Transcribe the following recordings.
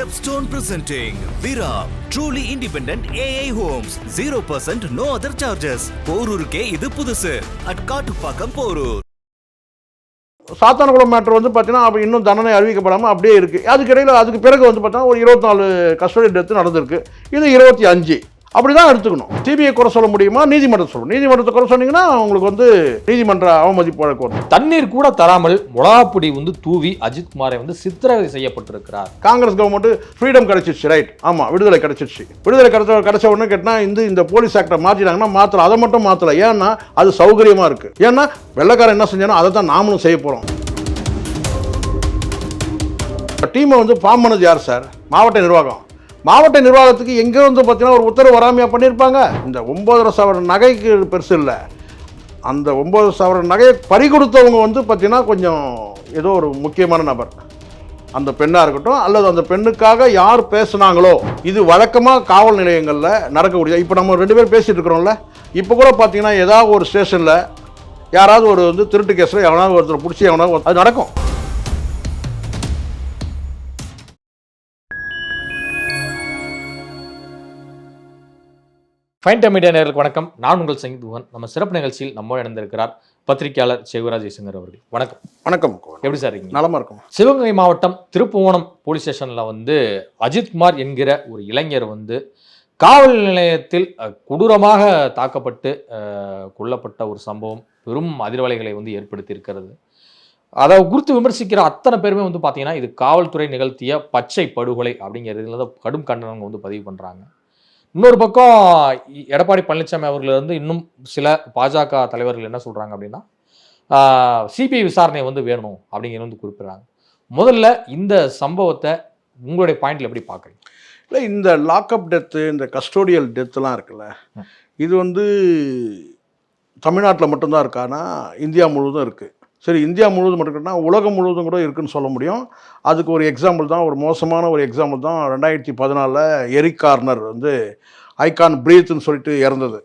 Stepstone presenting Vira truly independent AI homes. 0% no other charges. போரூருக்கே இது புதுசு. At Kattupakkam Porur. Sathankulam matter வந்து பார்த்தீங்கன்னா இன்னும் தண்டனை அறிவிக்கப்படாமல் அப்படியே இருக்குது அதுக்கு இடையில் அதுக்கு பிறகு வந்து பார்த்தீங்கன்னா ஒரு இருபத்தி நாலு கஸ்டடி டெத்து நடந்திருக்கு. இது இருபத்தி அஞ்சு. அப்படி தான் எடுத்துக்கணும். சிபிஐ குறை சொல்ல முடியுமா? நீதிமன்றம் சொல்லணும். நீதிமன்றத்தை குறை சொன்னீங்கன்னா உங்களுக்கு வந்து நீதிமன்ற அவமதிப்பு வழக்கு வரும். தண்ணீர் கூட தராமல் மிளகாப்பொடி வந்து தூவி அஜித் குமாரை வந்து சித்திரவதை செய்யப்பட்டிருக்கிறார். காங்கிரஸ் கவர்மெண்ட் ஃப்ரீடம் கிடைச்சிச்சு ரைட் ஆமாம் விடுதலை கிடைச்சிச்சு விடுதலை கிடைச்ச கிடைச்ச உடனே கேட்டால் இந்த இந்த போலீஸ் ஆக்டை மாற்றினாங்கன்னா மாற்றலாம் அதை மட்டும் மாற்றல ஏன்னா அது சௌகரியமாக இருக்குது ஏன்னா வெள்ளைக்காரன் என்ன செஞ்சானோ அதை தான் நாமளும் செய்ய போகிறோம் டீமை வந்து ஃபார்ம் பண்ணது யார் சார் மாவட்ட நிர்வாகம். மாவட்ட நிர்வாகத்துக்கு எங்கே வந்து பார்த்தீங்கன்னா ஒரு உத்தரவு வராமையாக பண்ணியிருப்பாங்க இந்த ஒம்பதரை சவரன் நகைக்கு பெருசு இல்லை. அந்த ஒம்பது சவரன் நகையை பறி கொடுத்தவங்க வந்து பார்த்தீங்கன்னா கொஞ்சம் ஏதோ ஒரு முக்கியமான நபர். அந்த பெண்ணாக இருக்கட்டும் அல்லது அந்த பெண்ணுக்காக யார் பேசுனாங்களோ இது வழக்கமாக காவல் நிலையங்களில் நடக்கக்கூடிய இப்போ நம்ம ரெண்டு பேரும் பேசிகிட்டு இருக்கிறோம்ல. இப்போ கூட பார்த்தீங்கன்னா ஏதாவது ஒரு ஸ்டேஷனில் யாராவது ஒரு வந்து திருட்டு கேஸில் எவனாவது ஒருத்தர் பிடிச்சி எவனாவது அது நடக்கும். ஃபைன் டைம் மீடியா நேர்களுக்கு வணக்கம். நான் உங்கள் சங்கீதுவன் நம்ம சிறப்பு நிகழ்ச்சியில் நம்ம இணைந்திருக்கிறார் பத்திரிகையாளர் சிவராஜ் ஜெய்சங்கர் அவர்கள். வணக்கம். வணக்கம். எப்படி சார் இருக்கீங்க? நலமாக இருக்கும். சிவகங்கை மாவட்டம் திருப்புவனம் போலீஸ் ஸ்டேஷன்ல வந்து அஜித்குமார் என்கிற ஒரு இளைஞர் வந்து காவல் நிலையத்தில் கொடூரமாக தாக்கப்பட்டு கொல்லப்பட்ட ஒரு சம்பவம் பெரும் அதிர்வலைகளை வந்து ஏற்படுத்தி இருக்கிறது அதை குறித்து விமர்சிக்கிற அத்தனை பேருமே வந்து பார்த்தீங்கன்னா இது காவல்துறை நிகழ்த்திய பச்சை படுகொலை அப்படிங்கிறதுல கடும் கண்டனங்க வந்து பதிவு பண்ணுறாங்க இன்னொரு பக்கம் எடப்பாடி பழனிசாமி அவர்கள் வந்து இன்னும் சில பாஜக தலைவர்கள் என்ன சொல்கிறாங்க அப்படின்னா சிபிஐ விசாரணை வந்து வேணும் அப்படிங்கிறது வந்து குறிப்பிடுறாங்க. முதல்ல இந்த சம்பவத்தை உங்களுடைய பாயிண்ட்ல எப்படி பார்க்குறீங்க? இல்லை இந்த லாக்அப் டெத்து இந்த கஸ்டோடியல் டெத்துலாம் இருக்குல்ல இது வந்து தமிழ்நாட்டில் மட்டும்தான் இருக்கானா இந்தியா முழுவதும் இருக்குது சரி இந்தியா முழுவதும் மட்டும் கேட்டால் உலகம் முழுவதும் கூட இருக்குன்னு சொல்ல முடியும். அதுக்கு ஒரு எக்ஸாம்பிள் தான் ஒரு மோசமான ஒரு எக்ஸாம்பிள் தான் ரெண்டாயிரத்தி பதினாலில் எரிக் கார்னர் வந்து ஐகான் பிரீத்னு சொல்லிட்டு இறந்தது.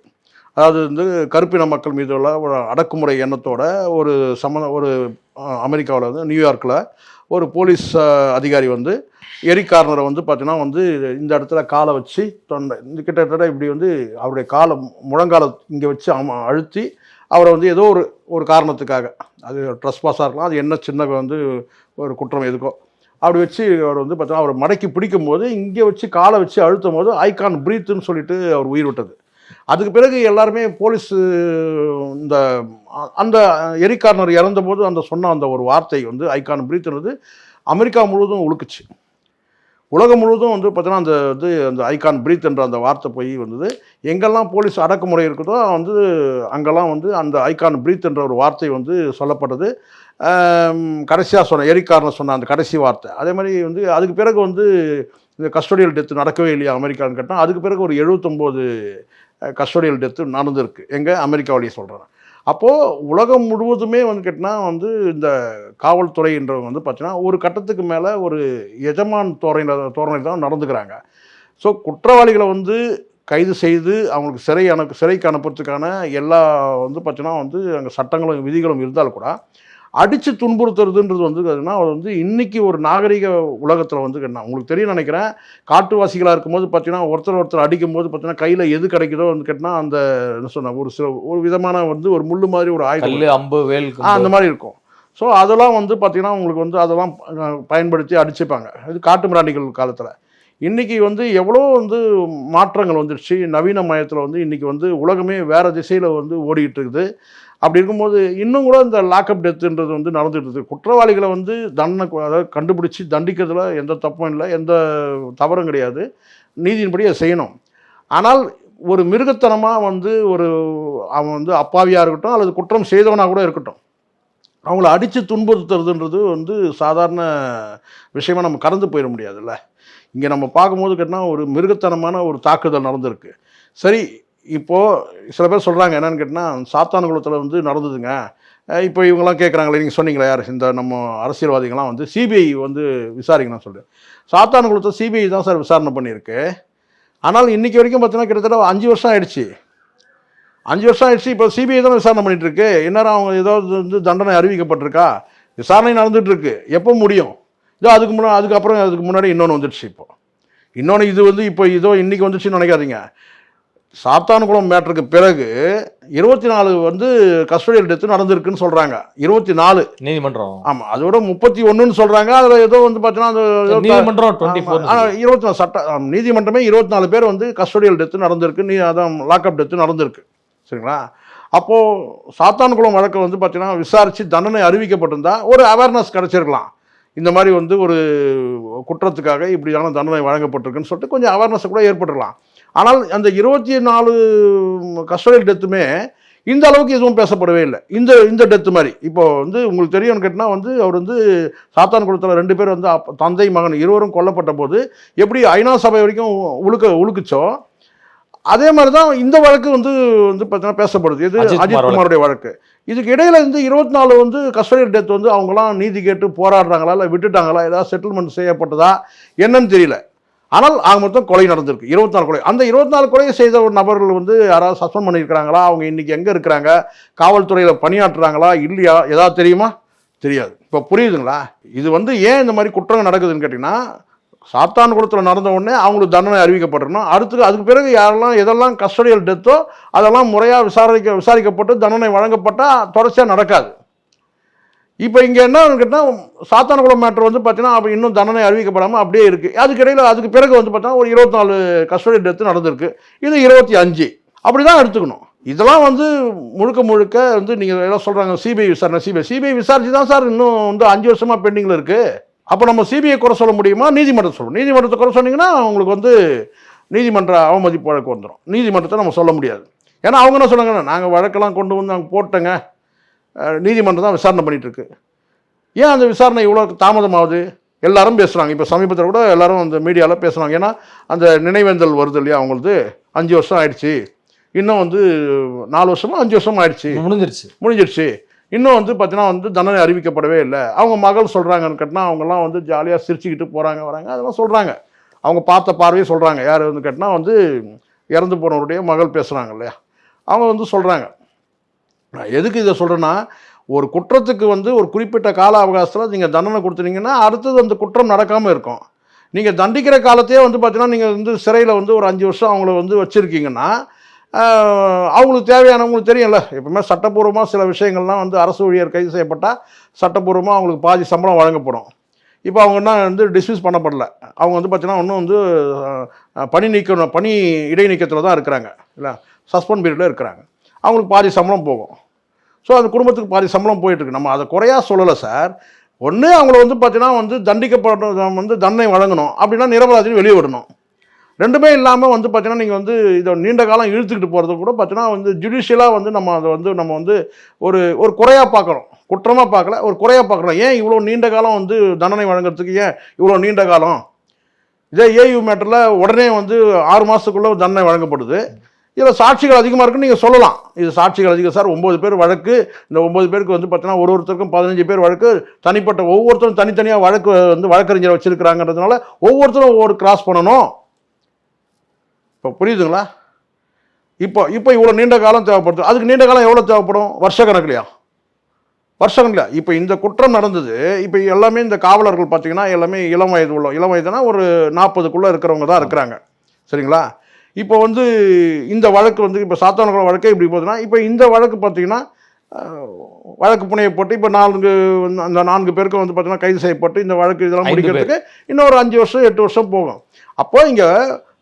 அதாவது வந்து கருப்பின மக்கள் மீது உள்ள ஒரு அடக்குமுறை எண்ணத்தோட ஒரு சம ஒரு அமெரிக்காவில் வந்து நியூயார்க்கில் ஒரு போலீஸ் அதிகாரி வந்து எரி கார்னரை வந்து பார்த்தீங்கன்னா வந்து இந்த இடத்துல காலை வச்சு தொண்டை இந்த கிட்டத்தட்ட இப்படி வந்து அவருடைய காலை முழங்கால இங்கே வச்சு அம அழுத்தி அவரை வந்து ஏதோ ஒரு ஒரு காரணத்துக்காக. அது ட்ரெஸ் பாஸாக இருக்கலாம் அது என்ன சின்ன வந்து ஒரு குற்றம் எதுக்கோ. அப்படி வச்சு அவர் வந்து பார்த்தோன்னா அவர் மடக்கி பிடிக்கும்போது இங்கே வச்சு காலை வச்சு அழுத்தும் போது ஐகான் பிரீத்துன்னு சொல்லிட்டு அவர் உயிர் விட்டது. அதுக்கு பிறகு எல்லாருமே போலீஸ் இந்த அந்த எரிக்கார்னர் இறந்தபோது அந்த சொன்ன அந்த ஒரு வார்த்தை வந்து ஐகான் பிரீத்துன்றது அமெரிக்கா முழுவதும் ஒழுக்குச்சு உலகம் முழுவதும் வந்து பார்த்தீங்கன்னா அந்த இது அந்த ஐகான் பிரீத் என்ற அந்த வார்த்தை போய் வந்தது. எங்கெல்லாம் போலீஸ் அடக்குமுறை இருக்குதோ வந்து அங்கெல்லாம் வந்து அந்த ஐகான் பிரீத் என்ற ஒரு வார்த்தை வந்து சொல்லப்பட்டது. கடைசியாக சொன்ன எரிக்காரனை சொன்ன அந்த கடைசி வார்த்தை. அதே மாதிரி வந்து அதுக்கு பிறகு வந்து இந்த கஸ்டோடியல் டெத்து நடக்கவே இல்லையா அமெரிக்கான்னு கேட்டால் அதுக்கு பிறகு ஒரு எழுபத்தொம்போது கஸ்டோடியல் டெத்து நடந்திருக்கு. எங்கே? அமெரிக்காவிலேயே சொல்கிறேன் அப்போது உலகம் முழுவதுமே வந்து கேட்டினா வந்து இந்த காவல்துறைன்றவங்க வந்து பார்த்தீங்கன்னா ஒரு கட்டத்துக்கு மேலே ஒரு எஜமான் தோரணை தோரணை தான் நடந்துக்கிறாங்க. ஸோ குற்றவாளிகளை வந்து கைது செய்து அவங்களுக்கு சிறை அனுப்பு சிறைக்கு அனுப்புறதுக்கான எல்லா வந்து பார்த்தீங்கன்னா வந்து அங்கே சட்டங்களும் விதிகளும் இருந்தால் கூட அடித்து துன்புறுத்துறதுன்றது வந்து அதுனா அது வந்து இன்னைக்கு ஒரு நாகரிக உலகத்தில் வந்து என்ன உங்களுக்கு தெரியும் நினைக்கிறேன் காட்டுவாசிகளாக இருக்கும்போது பார்த்தீங்கன்னா ஒருத்தர் ஒருத்தர் அடிக்கும்போது பார்த்தீங்கன்னா கையில் எது கிடைக்குதோ வந்து கேட்டால் அந்த என்ன சொன்ன ஒரு சில ஒரு விதமான வந்து ஒரு முள்ளு மாதிரி ஒரு ஆயுதம் அம்பு வேல் அந்த மாதிரி இருக்கும். ஸோ அதெல்லாம் வந்து பார்த்தீங்கன்னா உங்களுக்கு வந்து அதெல்லாம் பயன்படுத்தி அடிச்சுப்பாங்க. இது காட்டு மிராண்டிகள் காலத்தில். இன்றைக்கி வந்து எவ்வளோ வந்து மாற்றங்கள் வந்துடுச்சு நவீன மயத்தில் வந்து இன்றைக்கி வந்து உலகமே வேறு திசையில் வந்து ஓடிக்கிட்டு இருக்குது. அப்படி இருக்கும்போது இன்னும் கூட இந்த லாக்அப் டெத்துன்றது வந்து நடந்துகிட்டு இருக்குது குற்றவாளிகளை வந்து தண்டனை அதாவது கண்டுபிடிச்சி தண்டிக்கிறதுல எந்த தப்பும் இல்லை எந்த தவறும் கிடையாது. நீதியின்படி அதை செய்யணும். ஆனால் ஒரு மிருகத்தனமாக வந்து ஒரு அவன் வந்து அப்பாவியாக இருக்கட்டும் அல்லது குற்றம் செய்தவனாக கூட இருக்கட்டும். அவங்கள அடித்து துன்புறுத்துறதுன்றது வந்து சாதாரண விஷயமாக நம்ம கடந்து போயிட முடியாதுல்ல. இங்கே நம்ம பார்க்கும்போது கேட்டால் ஒரு மிருகத்தனமான ஒரு தாக்குதல் நடந்திருக்கு. சரி இப்போது சில பேர் சொல்கிறாங்க என்னென்னு கேட்டால் சாத்தான்குளத்தில் வந்து நடந்ததுங்க. இப்போ இவங்கெல்லாம் கேட்குறாங்களே நீங்கள் சொன்னீங்களே யார்? இந்த நம்ம அரசியல்வாதிகள்லாம் வந்து சிபிஐ வந்து விசாரிக்கணும்னு சொல்லிட்டு சாத்தான்குளத்தை சிபிஐ தான் சார் விசாரணை பண்ணியிருக்கு. ஆனால் இன்றைக்கி வரைக்கும் பார்த்தீங்கன்னா கிட்டத்தட்ட அஞ்சு வருஷம் ஆயிடுச்சு. அஞ்சு வருஷம் ஆயிடுச்சு இப்போ சிபிஐ தான் விசாரணை பண்ணிகிட்ருக்கு இருக்கு இந்நேரம் அவங்க ஏதாவது வந்து தண்டனை அறிவிக்கப்பட்டிருக்கா? விசாரணை நடந்துகிட்ருக்கு எப்போ முடியும்? இதோ அதுக்கு முன்னாடி அதுக்கப்புறம் அதுக்கு முன்னாடி இன்னொன்று வந்துடுச்சு இப்போ. இன்னொன்று இது வந்து இப்போ இதோ இன்றைக்கி வந்துச்சுன்னு நினைக்காதீங்க. சாத்தான்குளம் மேட்டருக்கு பிறகு இருபத்தி நாலு வந்து கஸ்டடியல் டெத்து நடந்திருக்குன்னு சொல்கிறாங்க இருபத்தி நாலு நீதிமன்றம். ஆமாம் அதோட முப்பத்தி ஒன்றுன்னு சொல்கிறாங்க அதில் ஏதோ வந்து பார்த்தீங்கன்னா நீதிமன்றம் இருபத்தி நாலு சட்ட ஆம், நீதிமன்றமே இருபத்தி நாலு பேர் வந்து கஸ்டடியல் டெத்து நடந்திருக்கு. நீ அதான் லாக்அப் டெத்து நடந்திருக்கு. சரிங்களா? அப்போது சாத்தான்குளம் வழக்கை வந்து பார்த்தீங்கன்னா விசாரித்து தண்டனை அறிவிக்கப்பட்டிருந்தா ஒரு அவேர்னஸ் கிடச்சிருக்கலாம். இந்த மாதிரி வந்து ஒரு குற்றத்துக்காக இப்படியான தண்டனை வழங்கப்பட்டிருக்குன்னு சொல்லிட்டு கொஞ்சம் அவேர்னஸ் கூட ஏற்பட்டுருக்கலாம். ஆனால் அந்த இருபத்தி நாலு கஸ்டடியல் டெத்துமே இந்த அளவுக்கு எதுவும் பேசப்படவே இல்லை. இந்த இந்த டெத்து மாதிரி. இப்போ வந்து உங்களுக்கு தெரியும்னு கேட்டால் வந்து அவர் வந்து சாத்தான் குளத்தில் ரெண்டு பேர் வந்து அப்ப- தந்தை மகன் இருவரும் கொல்லப்பட்ட போது எப்படி ஐநா சபை வரைக்கும் உழுக்க உழுக்குச்சோ அதே மாதிரி தான் இந்த வழக்கு வந்து வந்து பார்த்தீங்கன்னா பேசப்படுது. இது அஜித் குமார் அஜித் குமாருடைய வழக்கு. இதுக்கு இடையில இருந்து இருபத்தி நாலு வந்து கஸ்டடியல் டெத் வந்து அவங்களாம் நீதி கேட்டு போராடுறாங்களா இல்லை விட்டுட்டாங்களா ஏதாவது செட்டில்மெண்ட் செய்யப்பட்டதா என்னன்னு தெரியல. ஆனால் ஆக மொத்தம் கொலை நடந்திருக்கு. இருபத்தி நாலு கொலை. அந்த இருபத்தி நாலு கொலையை செய்த ஒரு நபர்கள் வந்து யாராவது சஸ்பெண்ட் பண்ணியிருக்கிறாங்களா? அவங்க இன்றைக்கி எங்கே இருக்கிறாங்க? காவல்துறையில் பணியாற்றுறாங்களா? இல்லையா? ஏதாவது தெரியுமா? தெரியாது. இப்போ புரியுதுங்களா? இது வந்து ஏன் இந்த மாதிரி குற்றங்கள் நடக்குதுன்னு கேட்டிங்கன்னா சாத்தான் குளத்தில் நடந்த உடனே அவங்களுக்கு தண்டனை அறிவிக்கப்பட்டிருக்கணும். அடுத்து அதுக்கு பிறகு யாரெல்லாம் எதெல்லாம் கஸ்டடியல் டெத்தோ அதெல்லாம் முறையாக விசாரிக்க விசாரிக்கப்பட்டு தண்டனை வழங்கப்பட்டால் தொடர்ச்சியாக நடக்காது. இப்போ இங்கே என்ன கேட்டால் சாத்தானகுளம் மேட்டர் வந்து பார்த்தீங்கன்னா அப்போ இன்னும் தண்டனை அறிவிக்கப்படாமல் அப்படியே இருக்குது அதுக்கிடையில் அதுக்கு பிறகு வந்து பார்த்தீங்கன்னா ஒரு இருபத்தி நாலு கஸ்டடி டெத்து நடந்திருக்கு. இது இருபத்தி அஞ்சு. அப்படி தான் எடுத்துக்கணும். இதெல்லாம் வந்து முழுக்க முழுக்க வந்து நீங்கள் எல்லாம் சொல்கிறாங்க சிபிஐ விசாரணை சிபிஐ சிபிஐ விசாரிச்சு தான் சார் இன்னும் வந்து அஞ்சு வருஷமாக பெண்டிங்கில் இருக்குது அப்போ நம்ம சிபிஐ குறை சொல்ல முடியுமா? நீதிமன்றம் சொல்லணும் நீதிமன்றத்தை குறை சொன்னீங்கன்னா அவங்களுக்கு வந்து நீதிமன்ற அவமதிப்பு வழக்கு வந்துடும் நீதிமன்றத்தை நம்ம சொல்ல முடியாது. ஏன்னா அவங்க என்ன சொன்னாங்கன்னா நாங்கள் வழக்கெல்லாம் கொண்டு வந்து நாங்கள் போட்டோங்க. நீதிமன்றம் தான் விசாரணை பண்ணிட்டு இருக்கு ஏன் அந்த விசாரணை இவ்வளோ தாமதமாகுது? எல்லாரும் பேசுகிறாங்க இப்போ சமீபத்தில் கூட எல்லாரும் அந்த மீடியாவில் பேசுகிறாங்க ஏன்னா அந்த நினைவேந்தல் வருது இல்லையா அவங்களுக்கு அஞ்சு வருஷம் ஆயிடுச்சு. இன்னும் வந்து நாலு வருஷமா அஞ்சு வருஷம் ஆயிடுச்சு. முடிஞ்சிருச்சு. முடிஞ்சிடுச்சு இன்னும் வந்து பார்த்தீங்கன்னா வந்து தண்டனை அறிவிக்கப்படவே இல்லை. அவங்க மகள் சொல்கிறாங்கன்னு கேட்டால் அவங்கெல்லாம் வந்து ஜாலியாக சிரிச்சுக்கிட்டு போகிறாங்க வராங்க. அதெல்லாம் சொல்கிறாங்க அவங்க பார்த்த பார்வையே சொல்கிறாங்க யார் வந்து கேட்டால் வந்து இறந்து போனவருடைய மகள் பேசுகிறாங்க இல்லையா? அவங்க வந்து சொல்கிறாங்க நான் எதுக்கு இதை சொல்கிறேன்னா ஒரு குற்றத்துக்கு வந்து ஒரு குறிப்பிட்ட கால அவகாசத்தில் நீங்கள் தண்டனை கொடுத்துனீங்கன்னா அடுத்தது அந்த குற்றம் நடக்காமல் இருக்கும். நீங்கள் தண்டிக்கிற காலத்தையே வந்து பார்த்தீங்கன்னா நீங்கள் வந்து சிறையில் வந்து ஒரு அஞ்சு வருஷம் அவங்கள வந்து வச்சுருக்கீங்கன்னா அவங்களுக்கு தேவையானவங்களுக்கு தெரியும்ல. எப்பவுமே சட்டப்பூர்வமாக சில விஷயங்கள்லாம் வந்து அரசு ஊழியர் கைது செய்யப்பட்டால் சட்டப்பூர்வமாக அவங்களுக்கு பாதி சம்பளம் வழங்கப்படும். இப்போ அவங்க என்ன வந்து டிஸ்மிஸ் பண்ணப்படல. அவங்க வந்து பார்த்தீங்கன்னா இன்னும் வந்து பணி நீக்கணும் பணி இடைநீக்கத்தில் தான் இருக்கிறாங்க. இல்லை சஸ்பெண்ட் பீரியடில் இருக்கிறாங்க. அவங்களுக்கு பாதி சம்பளம் போகும். ஸோ அந்த குடும்பத்துக்கு பாதி சம்பளம் போயிட்டுருக்கு. நம்ம அதை குறையா சொல்லலை சார் ஒன்று அவங்கள வந்து பார்த்தீங்கன்னா வந்து தண்டிக்கப்பட வந்து தண்டனை வழங்கணும். அப்படின்னா நிரபராதின்னு வெளியே விடணும். ரெண்டுமே இல்லாமல் வந்து பார்த்தீங்கன்னா நீங்கள் வந்து இதை நீண்ட காலம் இழுத்துக்கிட்டு போகிறது கூட பார்த்தீங்கன்னா வந்து ஜுடிஷியலாக வந்து நம்ம அதை வந்து நம்ம வந்து ஒரு ஒரு குறையாக பார்க்குறோம் குற்றமாக பார்க்கல ஒரு குறையாக பார்க்குறோம் ஏன் இவ்வளோ நீண்ட காலம் வந்து தண்டனை வழங்குறதுக்கு ஏன் இவ்வளோ நீண்ட காலம்? இதே ஏயு மேட்டரில் உடனே வந்து ஆறு மாதத்துக்குள்ளே தண்டனை வழங்கப்படுது. இதில் சாட்சிகள் அதிகமாக இருக்குன்னு நீங்கள் சொல்லலாம். இது சாட்சிகள் அதிகம். சார் ஒம்பது பேர் வழக்கு இந்த ஒம்பது பேருக்கு வந்து பார்த்தீங்கன்னா ஒரு ஒருத்தருக்கும் பதினஞ்சு பேர் வழக்கு தனிப்பட்ட ஒவ்வொருத்தரும் தனித்தனியாக வழக்கு வந்து வழக்கறிஞர் வச்சிருக்கிறாங்கன்றதுனால ஒவ்வொருத்தரும் ஒவ்வொரு கிராஸ் பண்ணணும். இப்போ புரியுதுங்களா? இப்போ இப்போ இவ்வளோ நீண்ட காலம் தேவைப்படுது. அதுக்கு நீண்ட காலம் எவ்வளோ தேவைப்படும்? வருஷ கணக்குலையா வருஷ கணக்கில் இப்போ இந்த குற்றம் நடந்தது. இப்போ எல்லாமே இந்த காவலர்கள் பார்த்தீங்கன்னா எல்லாமே இளம் வயது உள்ள இளம் வயதுனா ஒரு நாற்பதுக்குள்ளே இருக்கிறவங்க தான் இருக்கிறாங்க. சரிங்களா? இப்போ வந்து இந்த வழக்கு வந்து இப்போ சாத்தானகுளம் வழக்கே இப்படி போகுதுன்னா இப்போ இந்த வழக்கு பார்த்தீங்கன்னா வழக்கு புனையப்பட்டு இப்போ நான்கு அந்த நான்கு பேருக்கு வந்து பார்த்தீங்கன்னா கைது செய்யப்பட்டு இந்த வழக்கு இதெல்லாம். முடிக்கிறதுக்கு இன்னும் ஒரு அஞ்சு வருஷம் எட்டு வருஷம் போகும். அப்போ இங்கே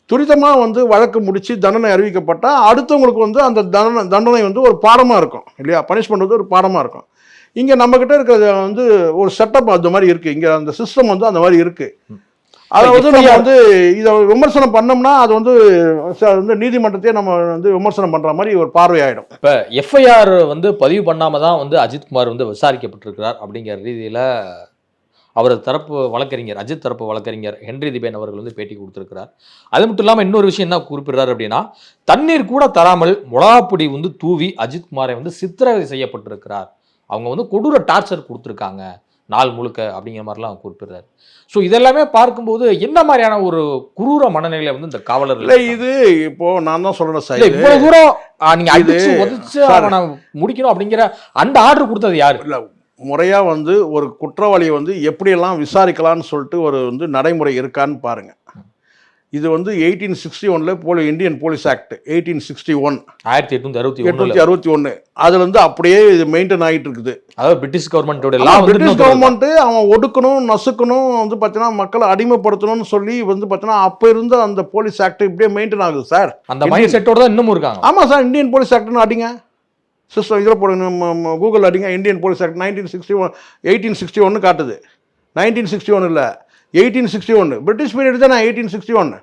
துரிதமாக வந்து வழக்கு முடித்து தண்டனை அறிவிக்கப்பட்டால் அடுத்தவங்களுக்கு வந்து அந்த தண்டனை தண்டனை வந்து ஒரு பாடமாக இருக்கும் இல்லையா? பனிஷ்மெண்ட் வந்து ஒரு பாடமாக இருக்கும். இங்கே நம்மக்கிட்ட இருக்கிறது வந்து ஒரு செட்டப் அந்த மாதிரி இருக்குது இங்கே அந்த சிஸ்டம் வந்து அந்த மாதிரி இருக்குது அதை வந்து நம்ம வந்து இதை விமர்சனம் பண்ணோம்னா அது வந்து வந்து நீதிமன்றத்தையே நம்ம வந்து விமர்சனம் பண்ணுற மாதிரி ஒரு பார்வை ஆகிடும் இப்ப எஃப்ஐஆர் வந்து பதிவு பண்ணாம தான் வந்து அஜித்குமார் வந்து விசாரிக்கப்பட்டிருக்கிறார் அப்படிங்கிற ரீதியில அவர் தரப்பு வழக்கறிஞர் அஜித் தரப்பு வழக்கறிஞர் ஹென்றி திபேன் அவர்கள் வந்து பேட்டி கொடுத்திருக்கிறார். அது மட்டும் இல்லாம இன்னொரு விஷயம் என்ன குறிப்பிடுறாரு அப்படின்னா தண்ணீர் கூட தராமல் மிளகாப்பொடி வந்து தூவி அஜித்குமாரை வந்து சித்திரவதை செய்யப்பட்டிருக்கிறார். அவங்க வந்து கொடூர டார்ச்சர் கொடுத்துருக்காங்க. நாள் முழுக்க அப்படிங்கிற மாதிரிலாம் குறிப்பிடுறாரு. ஸோ இதெல்லாமே பார்க்கும்போது என்ன மாதிரியான ஒரு குரூர மனநிலையில வந்து இந்த காவலர் இல்லை இது இப்போ நான் தான் சொல்கிறேன் சார். இவ்வளவு தூரம் நீங்க அடிச்சு உதச்சு. அவனை முடிக்கணும் அப்படிங்கிற அந்த ஆர்டர் கொடுத்தது யாரு? இல்லை முறையாக வந்து ஒரு குற்றவாளியை வந்து எப்படியெல்லாம் விசாரிக்கலாம்னு சொல்லிட்டு ஒரு வந்து நடைமுறை இருக்கான்னு பாருங்கள் இது வந்து எயிட்டீன் சிக்ஸ்டி ஒனில் போலி Indian police act eighteen sixty one ஆயிரத்தி எட்நூத்தி அறுபத்தி எட்நூற்றி அறுபத்தி ஒன்று அதுல இருந்து அப்படியே இது மெயின்டைன் ஆகிட்டு இருக்குது அதாவது பிரிட்டிஷ் கவர்மெண்டோட ஆனா, எல்லாம் வந்து பிரிட்டிஷ். கவர்மெண்ட் அவன் ஒடுக்கணும் நசுக்கணும் வந்து பார்த்தீங்கன்னா மக்களை அடிமைப்படுத்தணும்னு சொல்லி வந்து பார்த்தீங்கன்னா அப்போ இருந்த அந்த போலீஸ் ஆக்ட் இப்படியே மெயின்டைன் ஆகுது சார் அந்த மைண்ட் செட்டோட தான் இன்னமும் இருக்காங்க. ஆமாம் சார் இந்தியன் போலீஸ் ஆக்ட்னு அடிங்க. சிஸ்டம் இதில் போடுங்க. கூகுள் அடிங்க Indian police act nineteen sixty one eighteen sixty ஒன்று காட்டுது. நைன்டீன் சிக்ஸ்டி ஒன் இல்லை எயிட்டீன் சிக்ஸ்டி ஒன்று பிரிட்டிஷ் பீரியட் தான் எயிட்டீன் சிக்ஸ்டி ஒன்று.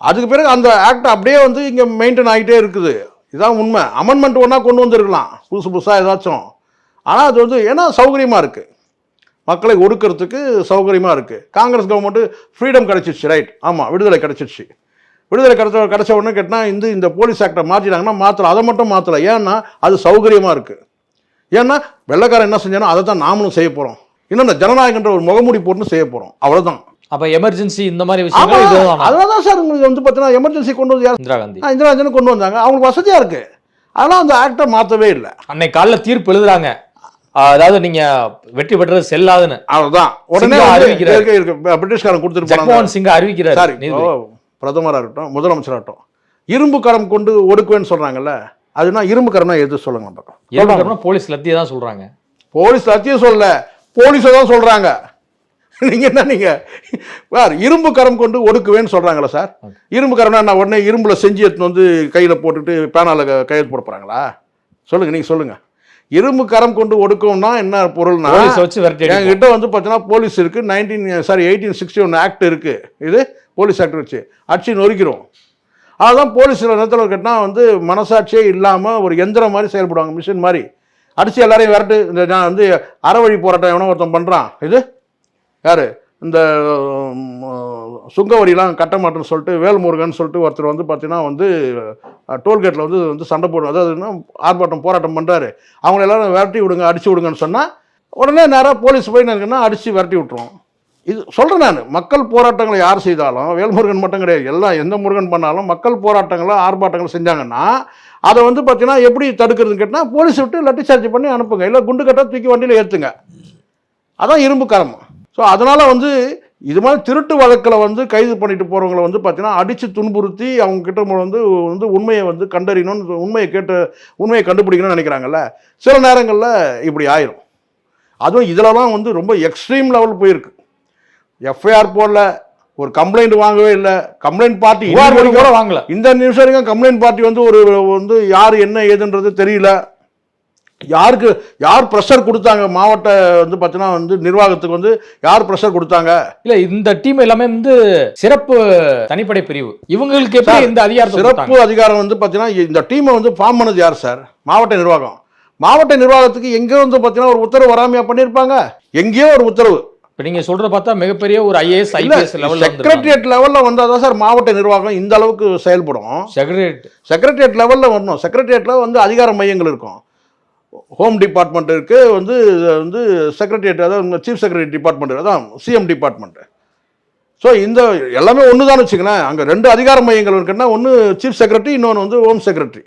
அதுக்கு பிறகு அந்த ஆக்ட் அப்படியே வந்து இங்கே மெயின்டைன் ஆகிட்டே இருக்குது. இதான் உண்மை. அமெண்ட்மெண்ட் ஒன்றா கொண்டு வந்திருக்கலாம். புதுசு புதுசாக ஏதாச்சும். ஆனால் அது வந்து ஏன்னா சௌகரியமாக இருக்குது மக்களை ஒடுக்கிறதுக்கு சௌகரியமாக இருக்குது காங்கிரஸ் கவர்மெண்ட்டு ஃப்ரீடம் கிடச்சிருச்சு ரைட் ஆமாம் விடுதலை கிடச்சிருச்சு. விடுதலை கிடைச்ச கிடைச்ச உடனே கேட்டால் இந்த இந்த போலீஸ் ஆக்டை மாற்றிட்டாங்கன்னா மாற்றலாம் அதை மட்டும் மாற்றலை ஏன்னா அது சௌகரியமாக இருக்குது ஏன்னா வெள்ளைக்காரன் என்ன செஞ்சானோ அதை தான் நாமளும் செய்ய போகிறோம் இன்னொன்று ஜனநாயகன்ற ஒரு முகமூடி போட்டு செய்ய போகிறோம் அவ்வளோதான் அப்ப எமர்ஜென்சி இந்த மாதிரி இதுதான். அதனால தான் சார் உங்களுக்கு வந்து பார்த்தீங்கன்னா எமர்ஜென்சி கொண்டு வந்து யார் இந்திரா காந்தி. இந்திரா காந்தி கொண்டு வந்தாங்க. அவங்களுக்கு வசதியாக இருக்கு. அதெல்லாம் அந்த ஆக்டை மாற்றவே இல்லை. அன்னைக்கு காலைல தீர்ப்பு எழுதுறாங்க. அதாவது நீங்க வெற்றி பெற்றது செல்லாதுன்னு. அவ்வளோதான் உடனே சிங்கா அறிவிக்கிறார். பிரிட்டிஷ்காரன் கொடுத்துட்டு ஜக்மோகன் சிங் அறிவிக்கிறார். சாரி. பிரதமராக இருக்கட்டும் முதலமைச்சராகட்டும். இரும்பு கரம் கொண்டு ஒடுக்குவேன்னு சொல்றாங்கல்ல அதுனா இரும்பு கரம்னா எது சொல்லுங்க பார்க்கலாம் ஏற்கனவே போலீஸ் லத்தியை தான் சொல்றாங்க. போலீஸ் லட்சியம் சொல்லல. போலீஸை தான் சொல்றாங்க. நீங்க என்ன நீங்க? சார் இரும்பு கரம் கொண்டு ஒடுக்குவேன்னு சொல்றாங்களா சார். இரும்பு கரம்னா என்ன? உடனே இரும்புல செஞ்சு எடுத்துன்னு வந்து கையில போட்டுட்டு பேனால க- கையெழுத்து போட போறாங்களா? சொல்லுங்க நீங்க சொல்லுங்க. இரும்பு கரம் கொண்டு ஒடுக்கும்னா என்ன பொருள்னா போலீஸ் வச்சு. என்கிட்ட வந்து பார்த்தீங்கன்னா போலீஸ் இருக்கு. Nineteen sorry eighteen sixty one act இருக்கு. இது போலீஸ் ஆக்ட் வச்சு. அடிச்சு நொறுக்கிறோம் அதுதான் போலீஸ் நேரத்தில் கேட்டால் வந்து மனசாட்சியே இல்லாமல் ஒரு எந்திரம் மாதிரி செயல்படுவாங்க மிஷின் மாதிரி. அடிச்சு எல்லாரையும் விரட்டு இந்த நான் வந்து அறவழி போராட்டம் எவனோ ஒருத்தன் பண்ணுறான் இது? யார்? இந்த சுங்க சுங்கவரிலாம் கட்ட மாட்டேன்னு சொல்லிட்டு வேல்முருகன் சொல்லிட்டு ஒருத்தர் வந்து பார்த்தீங்கன்னா வந்து டோல்கேட்டில் வந்து வந்து சண்டை போடும் அதாவது ஆர்ப்பாட்டம் போராட்டம் பண்ணுறாரு அவங்கள எல்லாரும் விரட்டி விடுங்க அடிச்சு விடுங்கன்னு சொன்னால் உடனே நேராக போலீஸ் போய் நினைக்கணும்னா அடித்து விரட்டி விட்டுருவோம் இது சொல்கிறேன் நான் மக்கள் போராட்டங்களை யார் செய்தாலும் வேல்முருகன் மட்டும் கிடையாது எல்லாம் எந்த முருகன் பண்ணாலும் மக்கள் போராட்டங்களை ஆர்ப்பாட்டங்கள் செஞ்சாங்கன்னா அதை வந்து பார்த்தீங்கன்னா எப்படி தடுக்கிறதுன்னு கேட்டால் போலீஸ் விட்டு லட்டி சார்ஜ் பண்ணி அனுப்புங்க. இல்லை குண்டு கட்டா தூக்கி வண்டியில் ஏற்றுங்க அதான் இரும்பு கரம். ஸோ அதனால் வந்து இது மாதிரி திருட்டு வழக்கில் வந்து கைது பண்ணிட்டு போகிறவங்கள வந்து பார்த்தீங்கன்னா அடித்து துன்புறுத்தி அவங்க கிட்ட வந்து வந்து உண்மையை வந்து கண்டறியணும்னு உண்மையை கேட்டு உண்மையை கண்டுபிடிக்கணும்னு நினைக்கிறாங்கல்ல. சில நேரங்களில் இப்படி ஆயிரும். அதுவும் இதிலலாம் வந்து ரொம்ப எக்ஸ்ட்ரீம் லெவல் போயிருக்கு. எஃப்ஐஆர் போடல. ஒரு கம்ப்ளைண்ட் வாங்கவே இல்லை. கம்ப்ளைண்ட் பார்ட்டி கூட வாங்கல. இந்த நிமிஷம் வரைக்கும் கம்ப்ளைண்ட் பார்ட்டி வந்து ஒரு வந்து யார் என்ன ஏதுன்றது தெரியல. யாருக்கு யார் ப்ரெஷர் கொடுத்தாங்க? மாவட்ட வந்து பார்த்தீங்கன்னா வந்து நிர்வாகத்துக்கு வந்து யார் ப்ரெஷர் கொடுத்தாங்க? இல்ல இந்த டீம் எல்லாமே வந்து சிறப்பு தனிப்படை பிரிவு. இவங்களுக்கு எப்படி இந்த அதிகாரத்தை சிறப்பு? அதிகாரம் வந்து பார்த்தீங்கன்னா இந்த டீமை வந்து ஃபார்ம் பண்ணது யார் சார்? மாவட்ட நிர்வாகம். மாவட்ட நிர்வாகத்துக்கு எங்கேயோ வந்து பார்த்தீங்கன்னா ஒரு உத்தரவு வராமையா பண்ணியிருப்பாங்க எங்கேயோ ஒரு உத்தரவு. இப்ப நீங்க சொல்றத பார்த்தா மிகப்பெரிய ஒரு ஐஏஎஸ் ஐபிஎஸ் லெவல்ல செக்ரட்டரியேட் லெவல்ல வந்தால் தான் சார் மாவட்ட நிர்வாகம் இந்த அளவுக்கு செயல்படும். செக்ரட்டரியேட் செக்ரட்டரியேட் லெவலில் வரணும். செக்ரட்டரியேட்டில் வந்து அதிகார மையங்கள் இருக்கும். ஹோம் டிபார்ட்மெண்ட் இருக்கு வந்து வந்து செக்ரட்டரியேட் அதாவது சீஃப் செக்ரட்டரி டிபார்ட்மெண்ட் அதான் சிஎம் டிபார்ட்மெண்ட் ஸோ இந்த எல்லாமே ஒன்று தான் வச்சுக்கங்களேன். அங்கே ரெண்டு அதிகார மையங்கள் இருக்குன்னா ஒன்று சீஃப் செக்ரட்டரி இன்னொன்று வந்து ஹோம் செக்ரட்டரி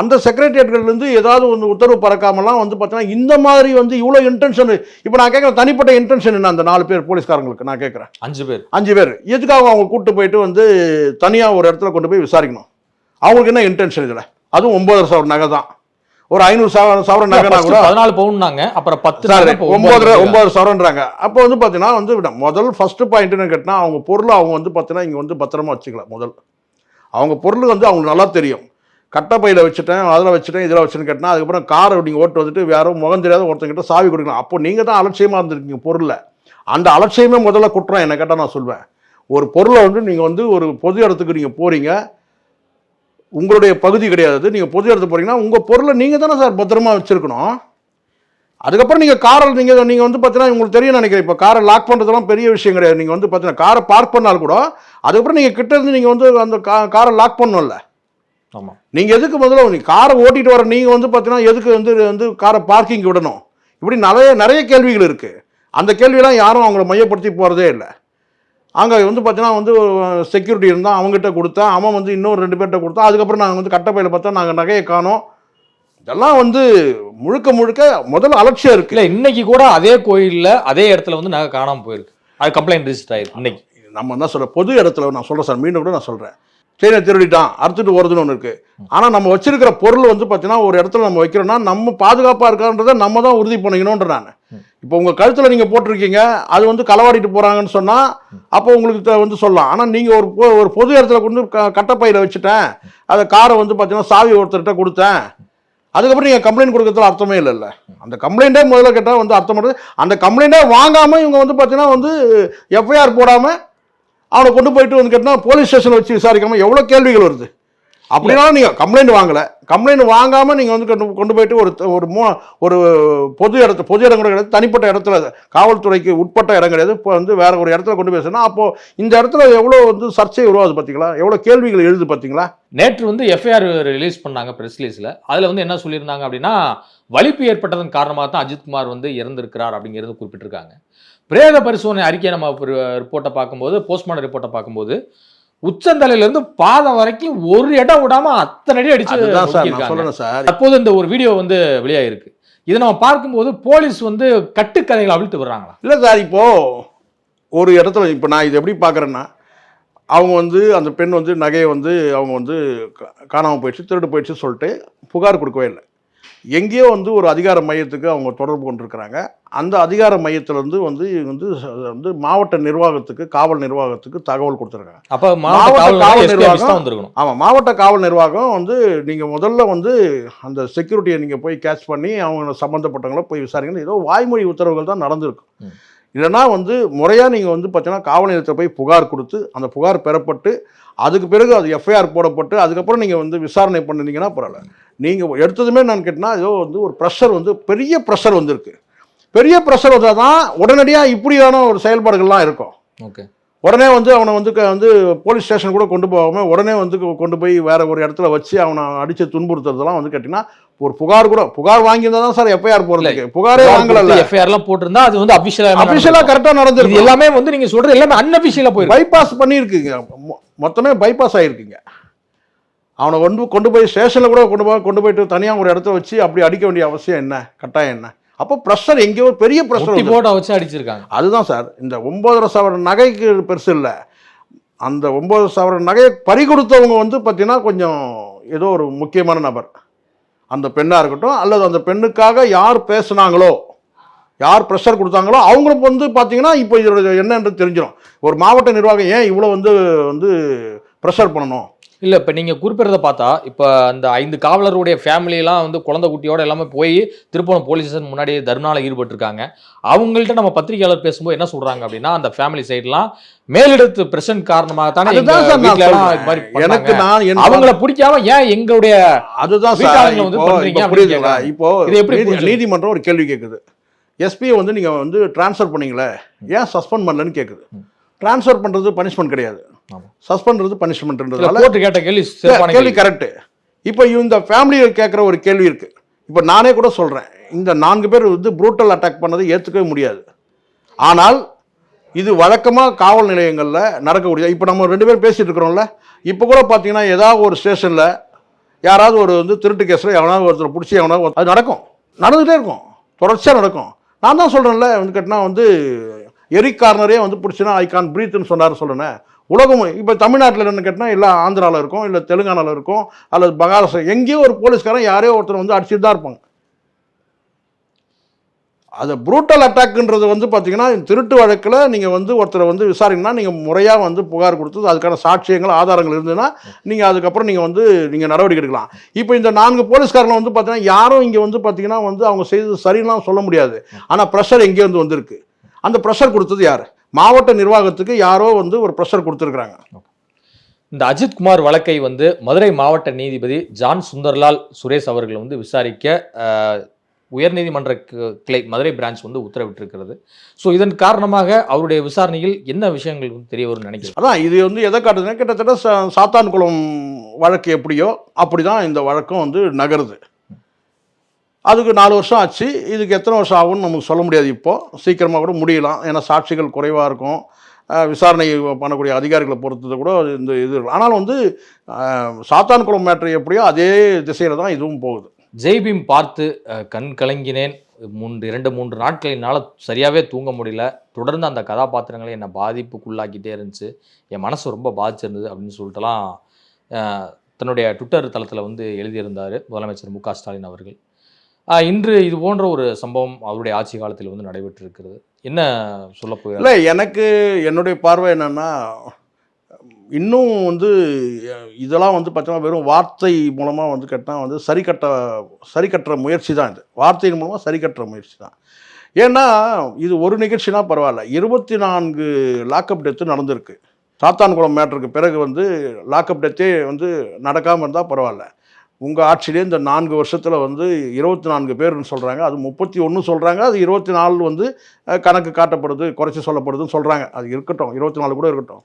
அந்த செக்ரட்டரியேட்கள்லேருந்து ஏதாவது வந்து உத்தரவு பறக்காமலாம் வந்து பார்த்தீங்கன்னா இந்த மாதிரி வந்து இவ்வளோ இன்டென்ஷன் இப்போ நான் கேட்குறேன் தனிப்பட்ட இன்டென்ஷன் என்ன? அந்த நாலு பேர் போலீஸ்காரங்களுக்கு நான் கேட்குறேன். அஞ்சு பேர். அஞ்சு பேர். எதுக்காக அவங்க கூட்டு போயிட்டு வந்து தனியாக ஒரு இடத்துல கொண்டு போய் விசாரிக்கணும்? அவங்களுக்கு என்ன இன்டென்ஷன் இதில்? அதுவும் ஒன்பதரை சவரம் நகை தான். ஒரு ஐநூறு சவரம் சவரம் நகைனா கூட பதினாலு பவுன்னாங்க அப்புறம் பத்து ஒன்பது ஒன்பது சவரன்றாங்க. அப்போ வந்து பார்த்தீங்கன்னா வந்து முதல் ஃபர்ஸ்ட் பாயிண்ட்னு கேட்டால் அவங்க பொருளை அவங்க வந்து பார்த்தீங்கன்னா இங்கே வந்து பத்திரமா வச்சுக்கலாம் முதல். அவங்க பொருள் வந்து அவங்களுக்கு நல்லா தெரியும். கட்டப்பையில் வச்சுட்டேன் அதில் வச்சுட்டேன் இதில் வச்சுன்னு கேட்டால் அதுக்கப்புறம் காரை நீங்கள் ஓட்டு வந்துட்டு யாரும் முகம் தெரியாத ஒருத்தங்கிட்ட சாவி கொடுக்கலாம். அப்போ நீங்கள் தான் அலட்சியமாக இருந்திருக்கீங்க பொருளில் அந்த அலட்சியமே முதல்ல குற்றம் என்ன கேட்டால் நான் சொல்வேன். ஒரு பொருளை வந்து நீங்கள் வந்து ஒரு பொது இடத்துக்கு நீங்கள் போகிறீங்க உங்களுடைய பகுதி கிடையாது நீங்கள் பொது இடத்துக்கு போகிறீங்கன்னா உங்கள் பொருளை நீங்கள் தானே சார் பத்திரமா வச்சுருக்கணும். அதுக்கப்புறம் நீங்கள் காரில் நீங்கள் நீங்கள் வந்து பார்த்தீங்கன்னா உங்களுக்கு தெரியும் நினைக்கிறேன். இப்போ காரை லாக் பண்ணுறதுலாம் பெரிய விஷயம் கிடையாது. நீங்கள் வந்து பார்த்தீங்கன்னா காரை பார்க் பண்ணால் கூட அதுக்கப்புறம் நீங்கள் கிட்ட இருந்து நீங்கள் வந்து அந்த கா காரை லாக் பண்ணணும்ல. ஆமா. நீங்கள் எதுக்கு முதல்ல நீ காரை ஓட்டிட்டு வர நீங்கள் வந்து பார்த்தீங்கன்னா எதுக்கு வந்து வந்து காரை பார்க்கிங் விடணும்? இப்படி நிறைய நிறைய கேள்விகள் இருக்குது அந்த கேள்வியெல்லாம் யாரும் அவங்கள மையப்படுத்தி போகிறதே இல்லை. அங்கே வந்து பார்த்தீங்கன்னா வந்து செக்யூரிட்டி இருந்தால் அவங்ககிட்ட கொடுத்தா அவன் வந்து இன்னொரு ரெண்டு பேர்கிட்ட கொடுத்தா அதுக்கப்புறம் நாங்கள் வந்து கட்டப்பையில் பார்த்தா நாங்கள் நகையை காணோம். இதெல்லாம் வந்து முழுக்க முழுக்க முதல்ல அலட்சியம் இருக்கு. இல்ல இன்னைக்கு கூட அதே கோயில்ல அதே இடத்துல வந்து நகை காணாம போயிருக்கு. அது கம்ப்ளைண்ட் ரிஜிஸ்டர் ஆயிருக்கு இன்னைக்கு. நம்ம என்ன சொல்ற பொது இடத்துல நான் சொல்றேன் சார் மீண்டும் கூட நான் சொல்றேன். சைனா திருடிட்டான். அறுத்துட்டு வருதுன்னு ஒன்று இருக்குது ஆனால் நம்ம வச்சிருக்கிற பொருள் வந்து பார்த்தீங்கன்னா ஒரு இடத்துல நம்ம வைக்கிறோம்னா நம்ம பாதுகாப்பாக இருக்கான்றதை நம்ம தான் உறுதி பண்ணிக்கணுன்ற நான். இப்போ உங்கள் கழுத்தில் நீங்கள் போட்டிருக்கீங்க அது வந்து களவாடிட்டு போகிறாங்கன்னு சொன்னால் அப்போ உங்களுக்கு வந்து சொல்லலாம். ஆனால் நீங்கள் ஒரு பொ- ஒரு பொது இடத்துல கொண்டு க- வச்சுட்டேன். அதை காரை வந்து பார்த்தீங்கன்னா சாவி ஒருத்தர்கிட்ட கொடுத்தேன். அதுக்கப்புறம் நீங்கள் கம்ப்ளைண்ட் கொடுக்கறதுல அர்த்தமே இல்லைல்ல. அந்த கம்ப்ளைண்ட்டே முதல்ல கேட்டால் வந்து அர்த்தம் பண்ணுறது அந்த கம்ப்ளைண்ட்டே வாங்காமல் இவங்க வந்து பார்த்தீங்கன்னா வந்து எஃப்ஐஆர் போடாமல் அவனை கொண்டு போயிட்டு வந்து கேட்டால் போலீஸ் ஸ்டேஷன் வச்சு விசாரிக்காமல் எவ்வளோ கேள்விகள் வருது? அப்படின்னாலும் நீங்கள் கம்ப்ளைண்ட் வாங்கலை. கம்ப்ளைண்ட் வாங்காமல் நீங்கள் வந்து கொண்டு கொண்டு போயிட்டு ஒரு ஒரு மூ ஒரு பொது இடத்து பொது இடம் கூட கிடையாது தனிப்பட்ட இடத்துல காவல்துறைக்கு உட்பட்ட இடம் கிடையாது. இப்போ வந்து வேற ஒரு இடத்துல கொண்டு போய் சொன்னால் அப்போது இந்த இடத்துல எவ்வளோ வந்து சர்ச்சை உருவாது பார்த்தீங்களா எவ்வளோ கேள்விகள் எழுது பார்த்தீங்களா நேற்று வந்து எஃப்ஐஆர் ரிலீஸ் பண்ணாங்க ப்ரெஸ் ரிலீஸில் அதில் வந்து என்ன சொல்லியிருந்தாங்க அப்படின்னா வலிப்பு ஏற்பட்டதன் காரணமாக தான் அஜித்குமார் வந்து இறந்திருக்கிறார் அப்படிங்கிறது குறிப்பிட்டிருக்காங்க. பிரேத பரிசோதனை அறிக்கை நம்ம ரிப்போர்ட்டை பார்க்கும்போது போஸ்ட்மார்ட்டம் ரிப்போர்ட்டை பார்க்கும்போது உச்சந்தலையில இருந்து பாதம் வரைக்கும் ஒரு இடம் விடாம அத்தனை அடி அடிச்சு சார் தற்போது இந்த ஒரு வீடியோ வந்து வெளியாயிருக்கு. இதை நம்ம பார்க்கும்போது போலீஸ் வந்து கட்டுக்கதைகளை அவிழ்த்து விடுறாங்களா? இல்லை சார் இப்போ ஒரு இடத்துல இப்போ நான் இது எப்படி பார்க்குறேன்னா அவங்க வந்து அந்த பெண் வந்து நகையை வந்து அவங்க வந்து காணாமல் போயிடுச்சு திருடு போயிடுச்சு சொல்லிட்டு புகார் கொடுக்கவே இல்லை. எங்கேயோ வந்து ஒரு அதிகார மையத்துக்கு அவங்க தொடர்பு கொண்டிருக்கிறாங்க. அந்த அதிகார மையத்திலேருந்து வந்து வந்து வந்து மாவட்ட நிர்வாகத்துக்கு காவல் நிர்வாகத்துக்கு தகவல் கொடுத்துருக்காங்க. அப்ப மாவட்ட காவல் நிர்வாகம் ஆமாம் மாவட்ட காவல் நிர்வாகம் வந்து நீங்கள் முதல்ல வந்து அந்த செக்யூரிட்டியை நீங்கள் போய் கேட்ச் பண்ணி அவங்க சம்மந்தப்பட்டவங்கள போய் விசாரிக்கணும். ஏதோ வாய்மொழி உத்தரவுகள் தான் நடந்திருக்கும் ம். இல்லைன்னா வந்து முறையாக நீங்கள் வந்து பார்த்தீங்கன்னா காவல் நிலையத்தில் போய் புகார் கொடுத்து அந்த புகார் பெறப்பட்டு அதுக்கு பிறகு அது எஃப்ஐஆர் போடப்பட்டு அதுக்கப்புறம் நீங்கள் வந்து விசாரணை பண்ணிருந்தீங்கன்னா பரவாயில்ல. நீங்கள் எடுத்ததுமே நான் கேட்டினா ஏதோ வந்து ஒரு ப்ரெஷர் வந்து பெரிய ப்ரெஷர் வந்திருக்கு. பெரிய ப்ரெஷர் வந்தால் தான் உடனடியாக இப்படியான ஒரு செயல்பாடுகள்லாம் இருக்கும். ஓகே. உடனே வந்து அவனை வந்து வந்து போலீஸ் ஸ்டேஷன் கூட கொண்டு போகாமல் உடனே வந்து கொண்டு போய் வேற ஒரு இடத்துல வச்சு அவனை அடிச்சு துன்புறுத்துறதெல்லாம் வந்து கேட்டிங்கன்னா ஒரு புகார் கூட புகார் வாங்கியிருந்தா தான் சார் எஃப்ஐஆர் போறதுக்கு. புகாரே வாங்கல எஃப்ஐஆர் எல்லாம் போட்டிருந்தா அது வந்து அபிஷியலா அபிஷியலா கரெக்டா இது நடந்திருக்கு எல்லாமே வந்து நீங்க சொல்றது எல்லாமே அன்அபிஷியலா போயிருக்கு. பைபாஸ் பண்ணியிருக்குங்க. மொத்தமே பைபாஸ் ஆயிருக்குங்க. அவனை கொண்டு கொண்டு போய் ஸ்டேஷனில் கூட கொண்டு போய் கொண்டு போயிட்டு தனியாக ஒரு இடத்த வச்சு அப்படி அடிக்க வேண்டிய அவசியம் என்ன? கட்டாயம் என்ன? அப்போ ப்ரெஷர் எங்கேயோ பெரிய ப்ரெஷர் போட வச்சு அடிச்சிருக்காங்க. அதுதான் சார். இந்த ஒன்பதரை சவரன் நகைக்கு பெருசு இல்லை. அந்த ஒன்பது சவரன் நகையை பறி கொடுத்தவங்க வந்து பார்த்தீங்கன்னா கொஞ்சம் ஏதோ ஒரு முக்கியமான நபர். அந்த பெண்ணாக இருக்கட்டும் அல்லது அந்த பெண்ணுக்காக யார் பேசுனாங்களோ யார் ப்ரெஷர் கொடுத்தாங்களோ அவங்களுக்கு வந்து பார்த்தீங்கன்னா இப்போ இதோட என்னன்றது தெரிஞ்சிடும். ஒரு மாவட்ட நிர்வாகம் ஏன் இவ்வளோ வந்து வந்து ப்ரெஷர் பண்ணணும்? இல்ல இப்ப நீங்க குறிப்பிடுறத பார்த்தா இப்ப அந்த ஐந்து காவலருடைய ஃபேமிலி எல்லாம் வந்து குழந்தை குட்டியோட எல்லாமே போய் திருப்பணம் போலீஸ் ஸ்டேஷன் முன்னாடி தர்ணால ஈடுபட்டிருக்காங்க. அவங்கள்ட்ட நம்ம பத்திரிகையாளர் பேசும்போது என்ன சொல்றாங்க அப்படின்னா அந்த ஃபேமிலி சைட்லாம் மேலிடத்து பிரசன்ட் காரணமாக தானே. எனக்கு. நான் அவங்கள பிடிக்காம ஏன் எங்களுடைய அதுதான் வந்து இப்போ புரியுதுங்களா? எப்படி? நீதிமன்றம் ஒரு கேள்வி கேட்குது எஸ்பியை வந்து நீங்கள் வந்து ட்ரான்ஸ்ஃபர் பண்ணீங்களே ஏன் சஸ்பெண்ட் பண்ணலன்னு கேட்குது ட்ரான்ஸ்ஃபர் பண்ணுறது பனிஷ்மெண்ட் கிடையாது. இல்ல, பனிஷ்மெண்ட்ன்றதுனால கோர்ட்டு கேட்ட கேள்வி கேள்வி கரெக்ட் இப்போ இந்த ஃபேமிலியை கேட்குற ஒரு கேள்வி இருக்கு. இப்போ நானே கூட சொல்கிறேன் இந்த நான்கு பேர் வந்து ப்ரூட்டல் அட்டாக் பண்ணதை ஏற்றுக்கவே முடியாது. ஆனால் இது வழக்கமாக காவல் நிலையங்களில் நடக்கக்கூடிய இப்போ நம்ம ரெண்டு பேரும் பேசிட்டு இருக்கிறோம்ல. இப்போ கூட பார்த்தீங்கன்னா ஏதாவது ஒரு ஸ்டேஷனில் யாராவது ஒரு வந்து திருட்டு கேஸில் எவனாவது ஒருத்தர் பிடிச்சி எவனாவது அது நடக்கும். நடந்துகிட்டே இருக்கும். தொடர்ச்சியாக நடக்கும். நான் தான் சொல்கிறேன்ல வந்து கேட்டினா வந்து எரிக் கார்னரே வந்து பிடிச்சினா ஐ கான் ப்ரீத்னு சொன்னார் சொல்லுனேன். உலகம் இப்போ தமிழ்நாட்டில் என்ன கேட்டால் எல்லாம் ஆந்திராவில் இருக்கும் இல்லை தெலுங்கானாவில் இருக்கும் அல்லது பகாரஸ் எங்கேயோ ஒரு போலீஸ்காரன் யாரையோ ஒருத்தர் வந்து அடிச்சுட்டு தான் இருப்பாங்க. அது ப்ரூட்டல் அட்டாக்குன்றது வந்து பார்த்தீங்கன்னா திருட்டு வழக்கில் நீங்கள் வந்து ஒருத்தரை வந்து விசாரிங்கன்னா நீங்கள் முறையாக வந்து புகார் கொடுத்து அதுக்கான சாட்சியங்கள் ஆதாரங்கள் இருந்ததுன்னா நீங்கள் அதுக்கப்புறம் நீங்கள் வந்து நீங்கள் நடவடிக்கை எடுக்கலாம். இப்போ இந்த நான்கு போலீஸ்காரங்க வந்து பார்த்தீங்கன்னா யாரும் இங்கே வந்து பார்த்தீங்கன்னா வந்து அவங்க செய்தது சரிலாம் சொல்ல முடியாது. ஆனால் ப்ரெஷர் எங்கேருந்து வந்திருக்கு. அந்த ப்ரெஷர் கொடுத்தது யார்? மாவட்ட நிர்வாகத்துக்கு யாரோ வந்து ஒரு ப்ரெஷர் கொடுத்துருக்குறாங்க. இந்த அஜித் குமார் வழக்கை வந்து மதுரை மாவட்ட நீதிபதி ஜான் சுந்தர்லால் சுரேஷ் அவர்கள் வந்து விசாரிக்க உயர்நீதிமன்ற கிளை மதுரை பிரான்ச் வந்து உத்தரவிட்டிருக்கிறது. ஸோ இதன் காரணமாக அவருடைய விசாரணையில் என்ன விஷயங்கள் வந்து தெரிய வரும்னு நினைக்கிறேன் அதான் இது வந்து எதை காட்டுதுன்னா கிட்டத்தட்ட சாத்தான்குளம் வழக்கு எப்படியோ அப்படி தான் இந்த வழக்கம் வந்து நகருது. அதுக்கு நாலு வருஷம் ஆச்சு. இதுக்கு எத்தனை வருஷம் ஆகும்னு நமக்கு சொல்ல முடியாது இப்போது சீக்கிரமாக கூட முடியலாம். ஏன்னா சாட்சிகள் குறைவாக இருக்கும். விசாரணை பண்ணக்கூடிய அதிகாரிகளை பொறுத்தது கூட இந்த இது ஆனாலும் ஆனால் வந்து சாத்தான் சாத்தான்குளம் மேட்ரு எப்படியோ அதே திசையில் தான் இதுவும் போகுது. ஜெய்பீம் பார்த்து கண் கலங்கினேன். மூன்று இரண்டு மூன்று நாட்கள் என்னால் சரியாகவே தூங்க முடியல. தொடர்ந்து அந்த கதாபாத்திரங்களை என்னை பாதிப்புக்குள்ளாக்கிட்டே இருந்துச்சு. என் மனசு ரொம்ப பாதிச்சிருந்தது அப்படின்னு சொல்லிட்டுலாம் தன்னுடைய ட்விட்டர் தளத்தில் வந்து எழுதியிருந்தார் முதலமைச்சர் மு க ஸ்டாலின் அவர்கள். இன்று இது போன்ற ஒரு சம்பவம் அவருடைய ஆட்சி காலத்தில் வந்து நடைபெற்றிருக்கிறது. என்ன சொல்ல போய் இல்லை எனக்கு என்னுடைய பார்வை என்னன்னா இன்னும் வந்து இதெல்லாம் வந்து பார்த்தீங்கன்னா வெறும் வார்த்தை மூலமாக வந்து கேட்டால் வந்து சரி கட்ட சரி கட்டுற முயற்சி தான் இது. வார்த்தையின் மூலமாக சரி கட்டுற முயற்சி தான். ஏன்னா இது ஒரு நிகழ்ச்சினா பரவாயில்ல. இருபத்தி நான்கு லாக்அப் டெத்து நடந்திருக்கு. சாத்தான்குளம் மேட்டருக்கு பிறகு வந்து லாக்அப் டெத்தே வந்து நடக்காமல் இருந்தால் பரவாயில்ல. உங்கள் ஆட்சியிலே இந்த நான்கு வருஷத்தில் வந்து இருபத்தி நான்கு பேர்னு சொல்கிறாங்க அது முப்பத்தி ஒன்று சொல்கிறாங்க அது இருபத்தி நாலு வந்து கணக்கு காட்டப்படுது குறைச்சி சொல்லப்படுதுன்னு சொல்கிறாங்க அது இருக்கட்டும். இருபத்தி நாலு கூட இருக்கட்டும்.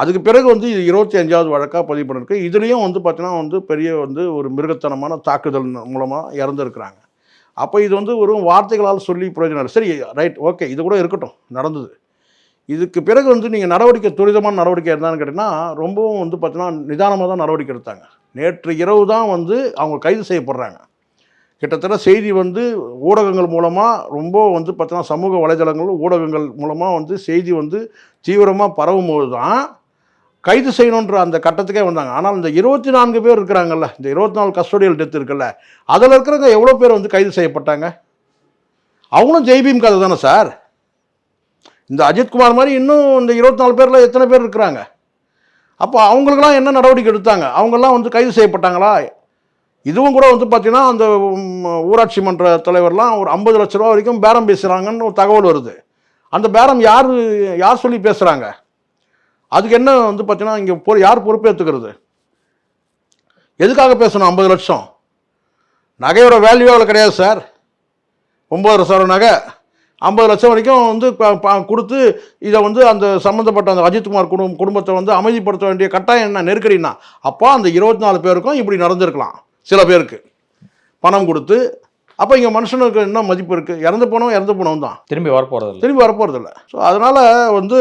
அதுக்கு பிறகு வந்து இது இருபத்தி அஞ்சாவது வழக்காக பதிவு பண்ணிருக்கு. இதுலேயும் வந்து பார்த்தீங்கன்னா வந்து பெரிய வந்து ஒரு மிருகத்தனமான தாக்குதல் மூலமாக இறந்துருக்குறாங்க. அப்போ இது வந்து ஒரு வார்த்தைகளால் சொல்லி பிரயோஜனம் சரி ரைட் ஓகே. இது கூட இருக்கட்டும். நடந்தது. இதுக்கு பிறகு வந்து நீங்கள் நடவடிக்கை துரிதமான நடவடிக்கை இருந்தான்னு கேட்டிங்கன்னா ரொம்பவும் வந்து பார்த்தீங்கன்னா நிதானமாக தான் நடவடிக்கை எடுத்தாங்க. நேற்று இரவு தான் வந்து அவங்க கைது செய்யப்படுறாங்க. கிட்டத்தட்ட செய்தி வந்து ஊடகங்கள் மூலமாக ரொம்ப வந்து பார்த்தீங்கன்னா சமூக வலைதளங்கள் ஊடகங்கள் மூலமாக வந்து செய்தி வந்து தீவிரமாக பரவும் போது தான் கைது செய்யணுன்ற அந்த கட்டத்துக்கே வந்தாங்க. ஆனால் இந்த இருபத்தி நான்கு பேர் இருக்கிறாங்கல்ல இந்த இருபத்தி நாலு கஸ்டோடியல் டெத் இருக்குல்ல அதில் இருக்கிறவங்க எவ்வளோ பேர் வந்து கைது செய்யப்பட்டாங்க? அவங்களும் ஜெய்பீம் கதை தானே சார்? இந்த அஜித்குமார் மாதிரி இன்னும் இந்த இருபத்தி நாலு பேரில் எத்தனை பேர் இருக்கிறாங்க? அப்போ அவங்களுக்கெல்லாம் என்ன நடவடிக்கை எடுத்தாங்க? அவங்கெல்லாம் வந்து கைது செய்யப்பட்டாங்களா? இதுவும் கூட வந்து பார்த்திங்கன்னா அந்த ஊராட்சி மன்ற தலைவர்லாம் ஒரு ஐம்பது லட்ச ரூபா வரைக்கும் பேரம் பேசுகிறாங்கன்னு ஒரு தகவல் வருது. அந்த பேரம் யார் யார் சொல்லி பேசுகிறாங்க அதுக்கு என்ன வந்து பார்த்தீங்கன்னா இங்கே பொ யார் பொறுப்பேற்றுக்கிறது எதுக்காக பேசணும் ஐம்பது லட்சம்? நகையோட வேல்யூ அவ்வளோ கிடையாது சார் ஒம்பது லட்சம் நகை. ஐம்பது லட்சம் வரைக்கும் வந்து கொடுத்து இதை வந்து அந்த சம்மந்தப்பட்ட அந்த அஜித்குமார் குடும்பம் குடும்பத்தை வந்து அமைதிப்படுத்த வேண்டிய கட்டாயம் என்ன? நெருக்கடினா அப்போ அந்த இருபத்தி நாலு பேருக்கும் இப்படி நடந்திருக்கலாம் சில பேருக்கு. பணம் கொடுத்து அப்போ இங்கே மனுஷனுக்கு என்ன மதிப்பு இருக்குது இறந்து போனவன் இறந்து போனவன் தான். திரும்பி வரப்போறதில்ல. திரும்பி வரப்போகிறதில்ல ஸோ அதனால் வந்து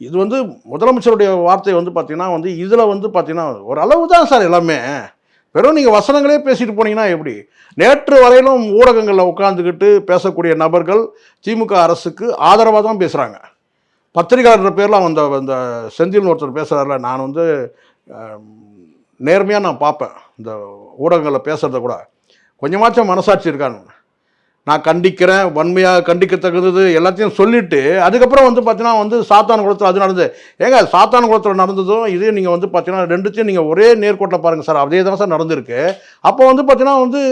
இது வந்து முதலமைச்சருடைய வார்த்தை வந்து பார்த்தீங்கன்னா வந்து இதில் வந்து பார்த்தீங்கன்னா ஒரு அளவு தான் சார் எல்லாமே. வெறும் நீங்கள் வசனங்களே பேசிட்டு போனீங்கன்னா எப்படி? நேற்று வரையிலும் ஊடகங்களில் உட்காந்துக்கிட்டு பேசக்கூடிய நபர்கள் திமுக அரசுக்கு ஆதரவாக தான் பேசுகிறாங்க பத்திரிகையாளர் பேரில் அந்த அந்த செந்தில்னு ஒருத்தர் பேசுகிறாரில் நான் வந்து நேர்மையாக நான் பார்ப்பேன். இந்த ஊடகங்களில் பேசுகிறத கூட. கொஞ்சமாச்சும் மனசாட்சி இருக்கான்னு. நான் கண்டிக்கிறேன் வன்மையாக கண்டிக்கத்தகுந்தது எல்லாத்தையும் சொல்லிவிட்டு அதுக்கப்புறம் வந்து பார்த்தீங்கன்னா வந்து சாத்தான் குளத்தில் அது நடந்தது. ஏங்க சாத்தான் குளத்தில் நடந்ததும் இதே நீங்கள் வந்து பார்த்தீங்கன்னா ரெண்டுத்தையும் நீங்கள் ஒரே நேர்கோட்டில் பாருங்கள் சார். அதே தான் சார் நடந்திருக்கு. அப்போ வந்து பார்த்தீங்கன்னா வந்து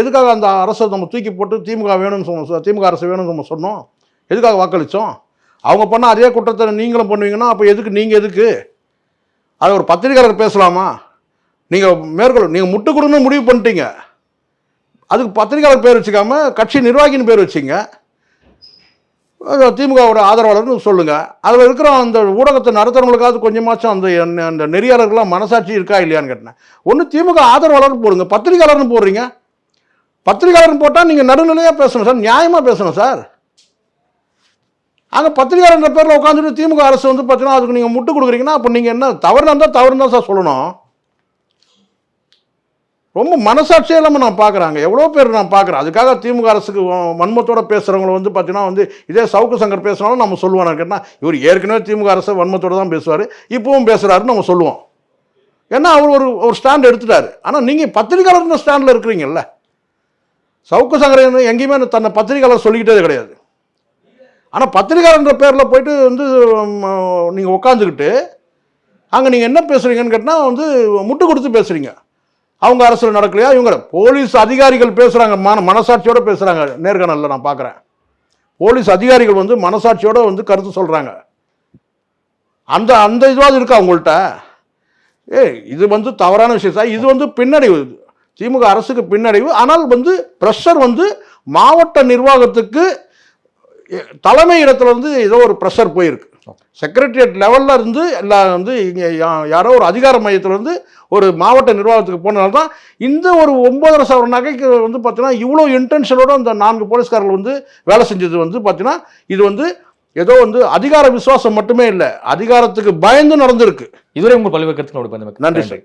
எதுக்காக அந்த அரசை நம்ம தூக்கி போட்டு திமுக வேணும்னு சொன்னோம் திமுக அரசு வேணும்னு நம்ம சொன்னோம். எதுக்காக வாக்களித்தோம் அவங்க பண்ண அதே குற்றத்தை நீங்களும் பண்ணுவீங்கன்னா அப்போ எதுக்கு நீங்கள் எதுக்கு? அதை ஒரு பத்திரிகையாளர் பேசலாமா? நீங்கள் மேற்கொள் நீங்கள் முட்டு கொடுன்னு முடிவு பண்ணிட்டீங்க. அதுக்கு பத்திரிகையாளர் பேர் வச்சுக்காம கட்சி நிர்வாகின்னு பேர் வச்சிங்க. திமுகவோட ஆதரவாளர்னு சொல்லுங்கள் அதில் இருக்கிற அந்த ஊடகத்தை நடத்துகிறவங்களுக்காவது கொஞ்சமாச்சும் அந்த அந்த நெறியாளர்கள்லாம் மனசாட்சி இருக்கா இல்லையான்னு கேட்டேன். ஒன்று திமுக ஆதரவாளர்னு போடுங்க. பத்திரிகையாளர்னு போடுறீங்க. பத்திரிகையாளர்னு போட்டால் நீங்கள் நடுநிலையாக பேசணும் சார். நியாயமாக பேசணும் சார். அங்கே பத்திரிகையாளர் பேரில் உட்காந்துட்டு திமுக அரசு வந்து பார்த்தீங்கன்னா அதுக்கு நீங்கள் முட்டு கொடுக்குறீங்கன்னா அப்போ நீங்கள் என்ன தவறுனா இருந்தால் தவறுன்னு தான் சார் சொல்லணும். ரொம்ப மனசாட்சியே இல்லாமல் நான் பார்க்குறாங்க எவ்வளோ பேர் நான் பார்க்குறேன் அதுக்காக திமுக அரசுக்கு வன்மத்தோட பேசுகிறவங்களை வந்து பார்த்தீங்கன்னா வந்து இதே சவுக்கு சங்கர் பேசுனாலும் நம்ம சொல்லுவோம். கேட்டால் இவர் ஏற்கனவே திமுக அரசு வன்மத்தோடு தான் பேசுவார். இப்போவும் பேசுகிறாருன்னு நம்ம சொல்லுவோம். ஏன்னா அவர் ஒரு ஒரு ஸ்டாண்ட் எடுத்துட்டார். ஆனால் நீங்கள் பத்திரிகையாளர் ஸ்டாண்டில் இருக்கிறீங்கல்ல. சவுக்கு சங்கர் எங்கேயுமே தன்னை பத்திரிகையாளர் சொல்லிக்கிட்டே கிடையாது. ஆனால் பத்திரிகையாளர்ன்ற பேரில் போயிட்டு வந்து நீங்கள் உட்காந்துக்கிட்டு அங்கே நீங்கள் என்ன பேசுகிறீங்கன்னு கேட்டால் வந்து முட்டு கொடுத்து பேசுகிறீங்க அவங்க அரசில் நடக்கலையா? இவங்க போலீஸ் அதிகாரிகள் பேசுகிறாங்க மன மனசாட்சியோடு பேசுகிறாங்க நேர்காணலில் நான் பார்க்குறேன். போலீஸ் அதிகாரிகள் வந்து மனசாட்சியோடு வந்து கருத்து சொல்கிறாங்க அந்த அந்த இதுவாக இருக்கா உங்கள்கிட்ட ஏய் இது வந்து தவறான விஷயம் சார். இது வந்து பின்னடைவு. திமுக அரசுக்கு பின்னடைவு. ஆனால் வந்து ப்ரெஷர் வந்து மாவட்ட நிர்வாகத்துக்கு தலைமை இடத்துல வந்து ஏதோ ஒரு ப்ரெஷர் போயிருக்கு. செக்ரட்டரியேட் லெவலில் இருந்து எல்லாம் வந்து இங்கே யாரோ ஒரு அதிகார மையத்துல இருந்து ஒரு மாவட்ட நிர்வாகத்துக்கு போனதால தான் இந்த ஒரு ஒன்பதரை சவரம் நகைக்கு வந்து பார்த்தீங்கன்னா இவ்வளோ இன்டென்ஷனோட இந்த நான்கு போலீஸ்காரர்கள் வந்து வேலை செஞ்சது வந்து பார்த்தீங்கன்னா இது வந்து ஏதோ வந்து அதிகார விசுவாசம் மட்டுமே இல்லை அதிகாரத்துக்கு பயந்து நடந்திருக்கு. இதுவரை உங்கள் பல்வேறு கருத்துக்களோட நன்றி. சார்.